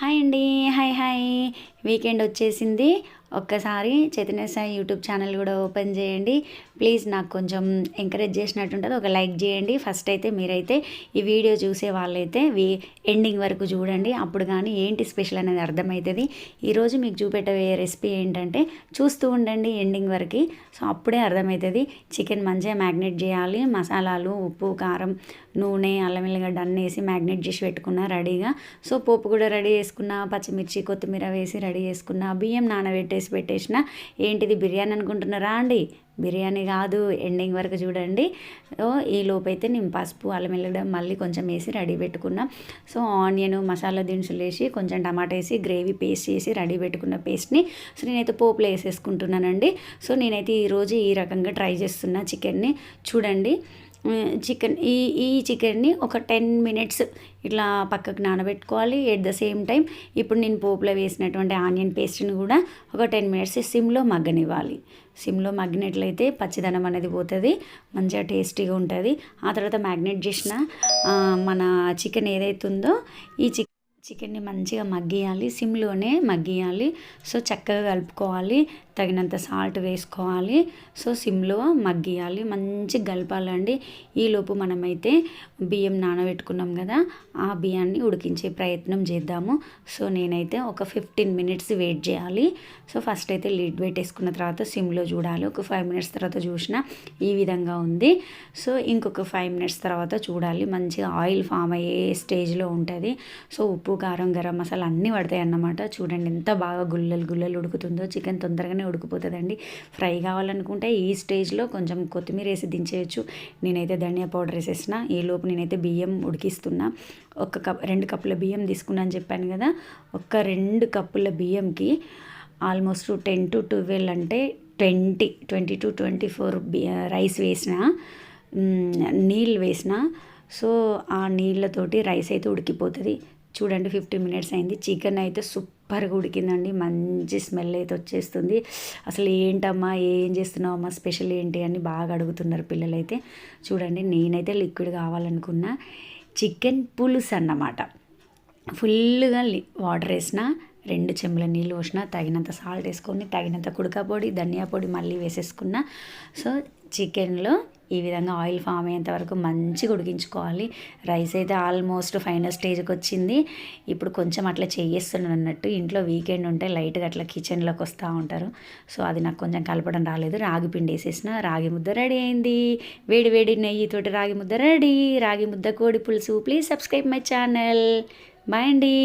Hi అండి hi hi. Weekend వచ్చేసింది. ఒక్కసారి చైతన్య సాయి యూట్యూబ్ ఛానల్ కూడా ఓపెన్ చేయండి. ప్లీజ్ నాకు కొంచెం ఎంకరేజ్ చేసినట్టు ఉంటుంది. ఒక లైక్ చేయండి. ఫస్ట్ అయితే మీరైతే ఈ వీడియో చూసే వాళ్ళైతే ఎండింగ్ వరకు చూడండి. అప్పుడు కానీ ఏంటి స్పెషల్ అనేది అర్థమవుతుంది. ఈరోజు మీకు చూపెట్టబోయే రెసిపీ ఏంటంటే చూస్తూ ఉండండి ఎండింగ్ వరకు. సో అప్పుడే అర్థమవుతుంది. చికెన్ మంచిగా మ్యాగ్నేట్ చేయాలి. మసాలాలు ఉప్పు కారం నూనె అల్లం వెల్లిగడ్డ అన్నీ వేసి మ్యాగ్నేట్ చేసి పెట్టుకున్న రెడీగా. సో పోపు కూడా రెడీ చేసుకున్న పచ్చిమిర్చి కొత్తిమీర వేసి రెడీ చేసుకున్న బియ్యం వేసి పెట్టేసిన ఏంటిది బిర్యానీ అనుకుంటున్నారా అండి? బిర్యానీ కాదు ఎండింగ్ వరకు చూడండి. ఈ లోపైతే నేను పసుపు అల్లం వెల్లడం మళ్ళీ కొంచెం వేసి రెడీ పెట్టుకున్నా. సో ఆనియన్ మసాలా దినుసులు వేసి కొంచెం టమాటా వేసి గ్రేవీ పేస్ట్ చేసి రెడీ పెట్టుకున్న పేస్ట్ని సో నేనైతే పోపులో వేసేసుకుంటున్నానండి. సో నేనైతే ఈరోజు ఈ రకంగా ట్రై చేస్తున్నా చికెన్ని. చూడండి. చికెన్ ఈ ఈ చికెన్ని ఒక టెన్ మినిట్స్ ఇట్లా పక్కకు నానబెట్టుకోవాలి. ఎట్ ద సేమ్ టైం ఇప్పుడు నేను పోపులో వేసినటువంటి ఆనియన్ పేస్ట్ని కూడా ఒక టెన్ మినిట్స్ సిమ్లో మగ్గనివ్వాలి. సిమ్లో మగ్గినట్లయితే పచ్చిదనం అనేది పోతుంది మంచిగా టేస్టీగా ఉంటుంది. ఆ తర్వాత మ్యాగ్నేట్ చేసిన మన చికెన్ ఏదైతే ఉందో ఈ చికెన్ చికెన్ని మంచిగా మగ్గియాలి సిమ్లోనే మగ్గియాలి. సో చక్కగా కలుపుకోవాలి. తగినంత సాల్ట్ వేసుకోవాలి. సో సిమ్లో మగ్గియాలి. మంచిగా కలపాలండి. ఈలోపు మనమైతే బియ్యం నానబెట్టుకున్నాం కదా ఆ బియ్యాన్ని ఉడికించే ప్రయత్నం చేద్దాము. సో నేనైతే ఒక ఫిఫ్టీన్ మినిట్స్ వెయిట్ చేయాలి. సో ఫస్ట్ అయితే లిడ్ పెట్టేసుకున్న తర్వాత సిమ్లో చూడాలి. ఒక ఫైవ్ మినిట్స్ తర్వాత చూసిన ఈ విధంగా ఉంది. సో ఇంకొక ఫైవ్ మినిట్స్ తర్వాత చూడాలి. మంచిగా ఆయిల్ ఫామ్ అయ్యే స్టేజ్లో ఉంటుంది. సో ఉప్పు కారం గరం మసాలా అన్నీ పడతాయి అన్నమాట. చూడండి ఎంత బాగా గుల్లలు గుల్లలు ఉడుకుతుందో చికెన్ తొందరగానే ఉడికిపోతుందండి. ఫ్రై కావాలనుకుంటే ఈ స్టేజ్లో కొంచెం కొత్తిమీర వేసి దించేయచ్చు. నేనైతే ధనియా పౌడర్ వేసేసిన. ఈ లోపు నేనైతే బియ్యం ఉడికిస్తున్నా. ఒక కప్ రెండు కప్పుల బియ్యం తీసుకున్నాను చెప్పాను కదా. ఒక్క రెండు కప్పుల బియ్యంకి ఆల్మోస్ట్ టెన్ టు ట్వెల్వ్ అంటే twenty twenty two twenty four rice వేసిన నీళ్ళు వేసిన. సో ఆ నీళ్ళతోటి రైస్ అయితే ఉడికిపోతుంది. చూడండి ఫిఫ్టీ మినిట్స్ అయింది. చికెన్ అయితే సూపర్గా ఉడికిందండి. మంచి స్మెల్ అయితే వచ్చేస్తుంది. అసలు ఏంటమ్మా ఏం చేస్తున్నావమ్మా? స్పెషల్ ఏంటి అని బాగా అడుగుతున్నారు పిల్లలైతే. చూడండి నేనైతే లిక్విడ్ కావాలనుకున్నా. చికెన్ పులుసు అన్నమాట. ఫుల్గా వాటర్ వేసిన రెండు చెంబుల నీళ్ళు పోసిన తగినంత సాల్ట్ వేసుకొని తగినంత కుడక పొడి ధనియా పొడి మళ్ళీ వేసేసుకున్న. సో చికెన్లో ఈ విధంగా ఆయిల్ ఫామ్ అయ్యేంత వరకు మంచిగా ఉడికించుకోవాలి. రైస్ అయితే ఆల్మోస్ట్ ఫైనల్ స్టేజ్కి వచ్చింది. ఇప్పుడు కొంచెం అట్లా చేయిస్తున్నాను అన్నట్టు. ఇంట్లో వీకెండ్ ఉంటే లైట్గా అట్లా కిచెన్లోకి వస్తూ ఉంటారు. సో అది నాకు కొంచెం కలపడం రాలేదు. రాగి పిండి వేసేసిన రాగి ముద్ద రెడీ అయింది. వేడి వేడి నెయ్యితోటి రాగి ముద్ద రెడీ. రాగి ముద్ద కోడి పులుసు. Please subscribe my channel bye అండి.